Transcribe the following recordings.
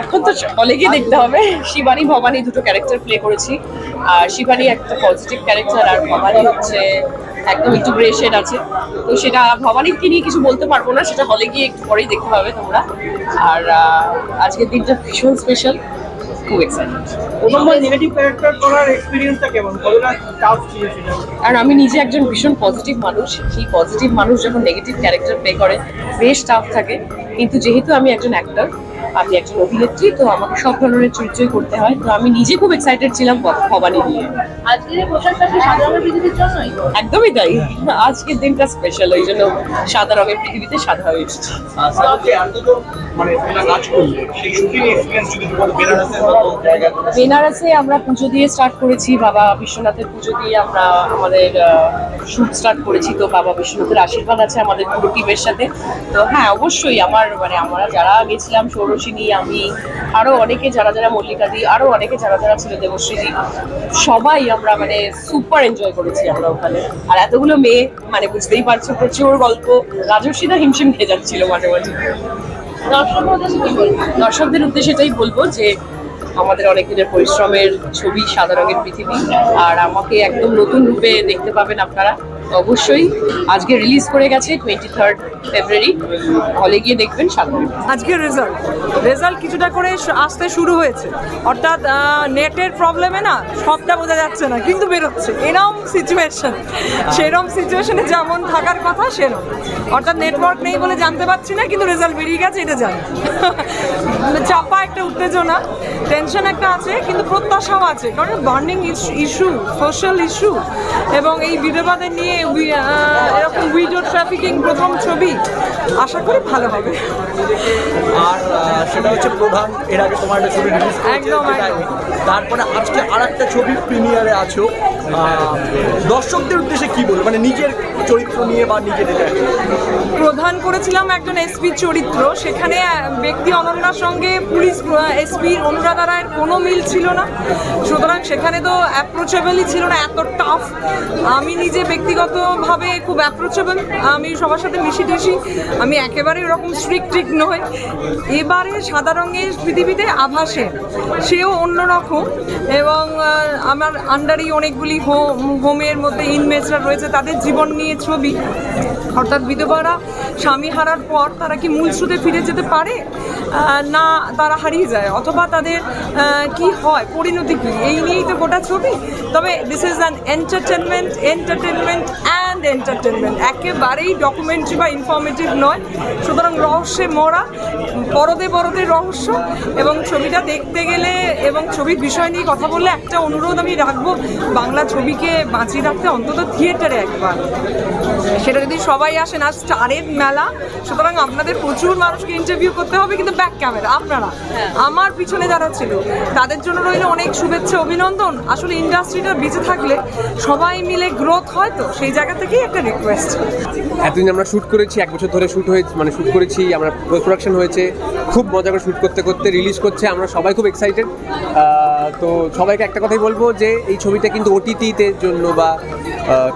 এখন তো হলে গিয়ে দেখতে হবে। শিবানী ভবানী দুটো ক্যারেক্টার প্লে করেছি। আর শিবানী একটা পজিটিভ ক্যারেক্টার আর ভবানী হচ্ছে একদম একটু গ্রে শেড আছে। তো সেটা ভবানীকে নিয়ে কিছু বলতে পারব না সেটা হলে গিয়ে একটু পরেই দেখতে পাবে তোমরা। আর আজকের দিনটা ভীষণ স্পেশাল খুব এক্সাইটেড প্রথম নেগেটিভ ক্যারেক্টার করার এক্সপিরিয়েন্সটা কেমন? কতটা টাফ ছিল সেটা? আর আমি নিজে একজন ভীষণ পজিটিভ মানুষ। সেই পজিটিভ মানুষ যখন নেগেটিভ ক্যারেক্টার প্লে করে বেশ টাফ থাকে। কিন্তু যেহেতু আমি একজন অ্যাক্টর আমি একজন অভিনেত্রী তো আমাকে সব ধরনের চরিত্রই করতে হয়। তো আমি নিজে খুব এক্সাইটেড ছিলাম ভবানী নিয়ে। একদমই তাই। আজকের দিনটা স্পেশাল ওই জন্য সাদা রঙের পৃথিবীতে সাদা হয়ে এসেছি এতজন মানে বেনারসে আমরা পুজো দিয়ে স্টার্ট করেছি বাবা বিশ্বনাথের পুজো দিয়ে আমরা আমাদের শুট স্টার্ট করেছি। তো বাবা বিশ্বনাথের আশীর্বাদ আছে আমাদের পুরো টিমের সাথে। তো হ্যাঁ অবশ্যই আমার মানে আমরা যারা গেছিলাম সৌরসিনী আমি আরও অনেকে যারা যারা মল্লিকাদি আরও অনেকে যারা যারা ছিল দেবশ্রীজি সবাই আমরা মানে সুপার এনজয় করেছি আমরা ওখানে। আর এতগুলো মেয়ে মানে বুঝতেই পারছ প্রচুর গল্প। রাজস্বীদা হিমশিম খেয়ে যাচ্ছিল মাঝে মাঝে। দর্শকদের উদ্দেশ্যে এটাই বলব যে আমাদের অনেক দিনের পরিশ্রমের ছবি সাদা রঙের পৃথিবী আর আমাকে একদম নতুন রূপে দেখতে পাবেন আপনারা। অবশ্যই আজকে রিলিজ করে গেছে টোয়েন্টি থার্ড ফেব্রুয়ারি হলে গিয়ে দেখবেন সাদা আজকে রেজাল্ট রেজাল্ট কিছুটা করে আসতে শুরু হয়েছে। অর্থাৎ নেটের প্রবলেমে না সবটা বোঝা যাচ্ছে না কিন্তু বেরোচ্ছে। এরম সিচুয়েশন সেরম সিচুয়েশনে যেমন থাকার কথা সেরম। অর্থাৎ নেটওয়ার্ক নেই বলে জানতে পারছি না কিন্তু রেজাল্ট বেরিয়ে গেছে এটা জানি। চাপা একটা উত্তেজনা টেনশন একটা আছে কিন্তু প্রত্যাশাও আছে। কারণ বার্নিং ইস্যু সোশ্যাল ইস্যু এবং এই বিধবাদের নিয়ে এরকম উইডো ট্রাফিকিং প্রথম ছবি আশা করি ভালো হবে। আর সেটা হচ্ছে প্রধান এর আগে তোমার একটা ছবি রিলিজ একদম। তারপরে আজকে আর একটা ছবি প্রিমিয়ারে আছো। দর্শকদের উদ্দেশ্যে কি বলব? মানে নিজের চরিত্র নিয়ে বা নিজের প্রধান করেছিলাম একজন এসপি চরিত্র সেখানে ব্যক্তি অনন্যার সঙ্গে পুলিশ এসপি অনুরাধা রায়ের কোনো মিল ছিল না। সুতরাং সেখানে তো অ্যাপ্রোচেবলই ছিল না এত টাফ আমি নিজে ব্যক্তিগতভাবে খুব অ্যাপ্রোচেবল আমি সবার সাথে মিশি টিশি। আমি একেবারে ওরকম স্ট্রিক্ট ট্রিক নই। এবারে সাদা রঙের পৃথিবীতে আভাসে। সেও অন্যরকম। এবং আমার আন্ডারই অনেকগুলি হোম হোমের মধ্যে ইনমেজরা রয়েছে। তাদের জীবন নিয়ে ছবি। অর্থাৎ বিধবারা স্বামী হারার পর তারা কি মূল স্রোতে ফিরে যেতে পারে? না, তারা হারিয়ে যায়। অথবা তাদের কি হয়? পরিণতি কি? এই নিয়েই তো গোটা ছবি। তবে this is an entertainment entertainment Ah! And entertainment একেবারেই ডকুমেন্টারি বা ইনফরমেটিভ নয়। সুতরাং রহস্যে মরা বড়দে বড়দের রহস্য এবং ছবিটা দেখতে গেলে এবং ছবির বিষয় নিয়ে কথা বললে একটা অনুরোধ আমি রাখব বাংলা ছবিকে বাঁচিয়ে রাখতে অন্তত থিয়েটারে একবার। সেটা যদি সবাই আসেন আর স্টারের মেলা সুতরাং আপনাদের প্রচুর মানুষকে ইন্টারভিউ করতে হবে কিন্তু ব্যাক ক্যামেরা আপনারা। আমার পিছনে যারা ছিল তাদের জন্য রইল অনেক শুভেচ্ছা অভিনন্দন। আসলে ইন্ডাস্ট্রিটা বেঁচে থাকলে সবাই মিলে গ্রোথ হয় তো সেই জায়গা থেকেই একটা রিকোয়েস্ট এতদিন আমরা শ্যুট করেছি এক বছর ধরে শ্যুট হয়েছে মানে শ্যুট করেছি আমরা পোস্ট প্রোডাকশন হয়েছে খুব মজা করে শ্যুট করতে করতে রিলিজ করছে আমরা সবাই খুব এক্সাইটেড তো সবাইকে একটা কথাই বলব যে এই ছবিটা কিন্তু ওটিটিতে জন্য বা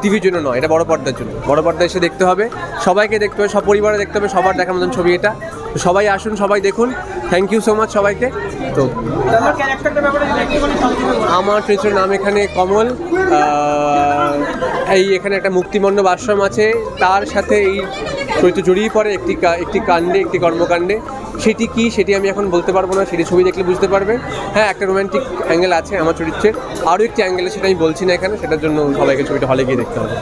টিভির জন্য নয় এটা বড় পর্দার জন্য। বড় পর্দায় এসে দেখতে হবে। সবাইকে দেখতে হবে সব পরিবারে দেখতে হবে সবার দেখার মতন ছবি এটা। তো সবাই আসুন সবাই দেখুন। থ্যাংক ইউ সো মাচ সবাইকে। তো। আমার চরিত্রের নাম এখানে কমল। এই এখানে একটা মুক্তিমণ্ডপ আশ্রম আছে। তার সাথে এই চরিত্র জড়িয়ে পড়ে একটি একটি কাণ্ডে, একটি কর্মকাণ্ডে। সেটি কি, সেটি আমি এখন বলতে পারব না, সেটি ছবি দেখলে বুঝতে পারবে। হ্যাঁ একটা রোমান্টিক অ্যাঙ্গেল আছে আমার চরিত্রের। আরও একটি অ্যাঙ্গেল সেটা আমি বলছি না এখানে, সেটার জন্য সবাইকে ছবিটা হলে গিয়ে দেখতে হবে।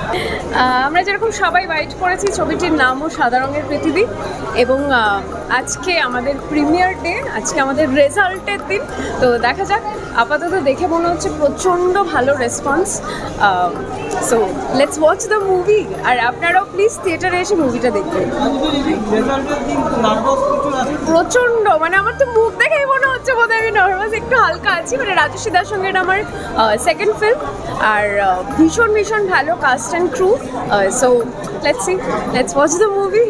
আমরা যেরকম সবাই ওয়াইট করেছি, ছবিটির নামও সাদা রঙের পৃথিবী। এবং আজকে আমাদের প্রিমিয়ার ডে আজকে আমাদের রেজাল্টের দিন। তো দেখা যাক, আপাতত দেখে মনে হচ্ছে প্রচণ্ড ভালো response so let's watch the movie আর আপনারাও প্লিজ থিয়েটারে এসে মুভিটা দেখবেন প্রচণ্ড মানে আমার তো মুখ দেখেই মনে হচ্ছে বোধহয় আমি নার্ভাস একটু হালকা আছি। মানে রাজস্বী দার সঙ্গে আমার সেকেন্ড ফিল্ম আর ভীষণ ভীষণ ভালো cast and crew so let's see let's watch the movie